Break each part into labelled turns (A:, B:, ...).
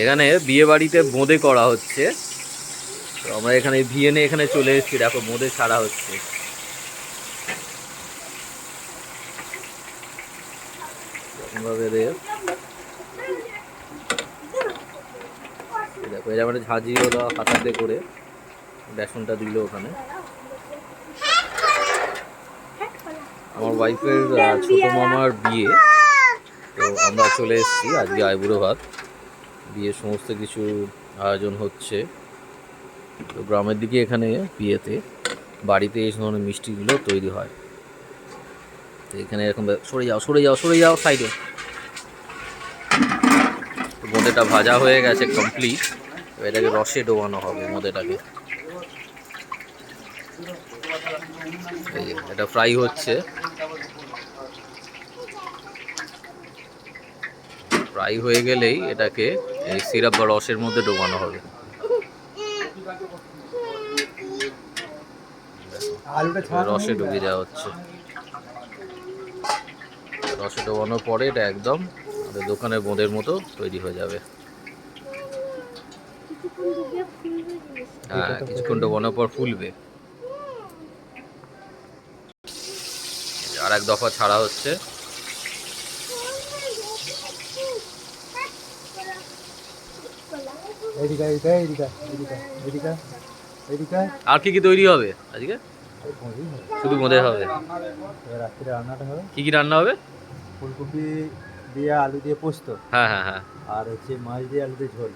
A: এখানে বিয়ে বাড়িতে বোঁদে করা হচ্ছে। তো আমরা এখানে ভিএনে এখানে চলে এসেছি, দেখো বোঁদে ছাড়া হচ্ছে। দেখো এটা মানে ঝাঁঝি হলো হাতাতে করে বেসনটা দিল ওখানে। আমার ওয়াইফের ছোট মামার বিয়ে। তো আমরা চলে এসেছি আজকে আইবুড়ো ভাত বিয়ের সমস্ত কিছু আয়োজন হচ্ছে। তো গ্রামের দিকে এখানে বিয়েতে বাড়িতে এই ধরনের মিষ্টিগুলো তৈরি হয়। তো এখানে এরকম সরে যাও সরে যাও সরে যাও সাইডে মোদেটা ভাজা হয়ে গেছে কমপ্লিট এটাকে রসে ডোবানো হবে মোদেটাকে। এটা ফ্রাই হচ্ছে। ফ্রাই হয়ে গেলেই এটাকে এই সিরাপ বা রসের মধ্যে ডোবানো হবে। রসে ডুবিয়ে দেওয়া হচ্ছে। রসে ডোবানোর পরে এটা একদম আমাদের দোকানের বোঁদের মতো তৈরি হয়ে যাবে। হ্যাঁ কিছুক্ষণ ডোবানোর পর ফুলবে। আর এক দফা ছাড়া হচ্ছে।
B: এদিকে এদিকে এদিকে এদিকে এদিকে এদিকে।
A: আর কি কি তৈরি হবে আজকে? শুধু বোঁদে হবে।
B: রাত্রে রান্নাটা হবে।
A: কি কি রান্না হবে?
B: ফুলকপি দিয়ে আলু দিয়ে পোস্ত।
A: হ্যাঁ হ্যাঁ হ্যাঁ।
B: আর হচ্ছে মাছ দিয়ে আলু দিয়ে ঝোল।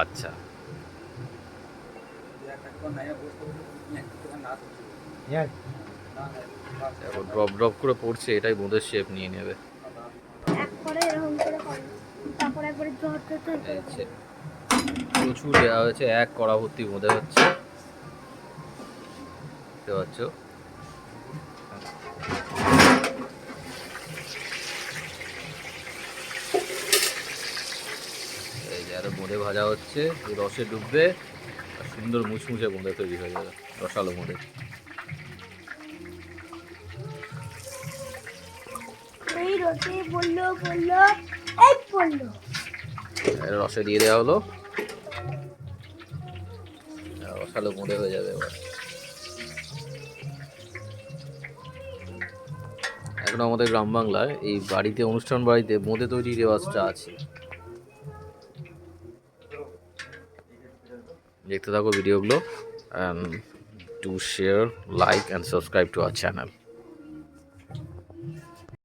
A: আচ্ছা।
B: হ্যাঁ।
A: ড্রপ ড্রপ করে পড়ছে এটাই বোঁদের শেপ নিয়ে নেবে।
C: এক করে এরকম করে করে তারপর একবারে জোর জোর
A: এই হচ্ছে প্রচুর দেওয়া হয়েছে এক কড়া ভর্তি বোঁদে হচ্ছে। দেখতে পাচ্ছ? এই যে আরও বোঁদে ভাজা হচ্ছে রসে ডুববে আর সুন্দর মুচমুচে বোঁদে তৈরি হয়ে যাবে রসালো এর রসে দিয়ে দেওয়া হলো। রসালো বোঁদে হয়ে যাবে এবার। এখন আমাদের গ্রাম বাংলায় এই বাড়িতে, অনুষ্ঠান বাড়িতে বোঁদে তৈরি রেওয়াজটা আছে। দেখতে থাকো ভিডিওগুলো and to share like and subscribe to our channel